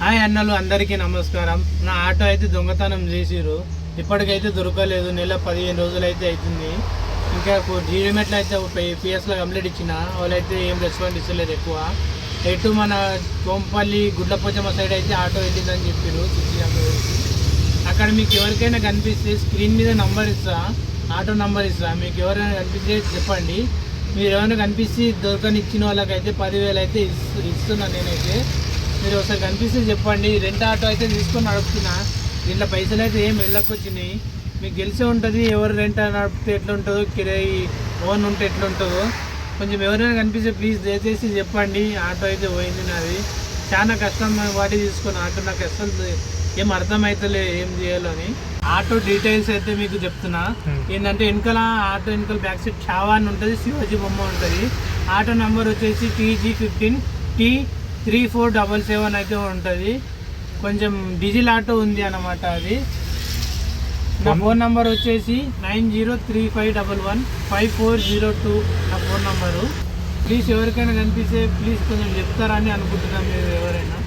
Hi అన్నలు అందరికీ నమస్కారం. నా ఆటో అయితే దొంగతనం చేసిరు ఇప్పటికైతే దొరకలేదు. నెల పదిహేను రోజులు అయితే అవుతుంది ఇంకా జీడిమెట్లు అయితే పిఎస్లో కంప్లీట్ ఇచ్చిన. వాళ్ళైతే ఏం రెస్పాండ్ ఇస్తలేదు ఎక్కువ. ఎటు మన కోంపల్లి గుడ్లపోచమ్మ సైడ్ అయితే ఆటో వెళ్ళిందని చెప్పారు అక్కడ మీకు ఎవరికైనా కనిపిస్తే స్క్రీన్ మీద నంబర్ ఇస్తా. ఆటో నంబర్ ఇస్తా. మీకు ఎవరైనా కనిపిస్తే చెప్పండి. మీరు ఎవరైనా కనిపిస్తే దొరకని ఇచ్చిన వాళ్ళకైతే పదివేలు అయితే ఇస్తు ఇస్తున్నా నేనైతే. మీరు ఒకసారి కనిపిస్తే చెప్పండి. రెంట్ ఆటో అయితే తీసుకొని నడుపుతున్నా. దీంట్లో పైసలు అయితే ఏం వెళ్ళకొచ్చినాయి. మీకు గెలిచే ఉంటుంది ఎవరు రెంట్ నడిపితే ఎట్లా ఉంటుందో కిరాయి ఓన్ ఉంటే ఎట్లా ఉంటుందో కొంచెం ఎవరైనా కనిపిస్తే ప్లీజ్ దయచేసి చెప్పండి. ఆటో అయితే పోయింది నాది. చాలా కష్టం వాటి తీసుకొని ఆటో నాకు అసలు ఏం అర్థమవుతలే ఏం చేయాలో అని. ఆటో డీటెయిల్స్ అయితే మీకు చెప్తున్నా. ఏంటంటే వెనకాల ఆటో వెనకాల బ్యాక్ సైడ్ చావా అని ఉంటుంది శివాజీ బొమ్మ ఉంటుంది. ఆటో నెంబర్ వచ్చేసి TG fifteen T three four double seven అయితే ఉంటుంది. కొంచెం డీజిల్ ఆటో ఉంది అన్నమాట అది. నా ఫోన్ నంబర్ వచ్చేసి nine zero three five double one five four zero two నా ఫోన్ నంబరు. ప్లీజ్ ఎవరికైనా కనిపిస్తే ప్లీజ్ కొంచెం చెప్తారని అనుకుంటున్నాం మీరు ఎవరైనా.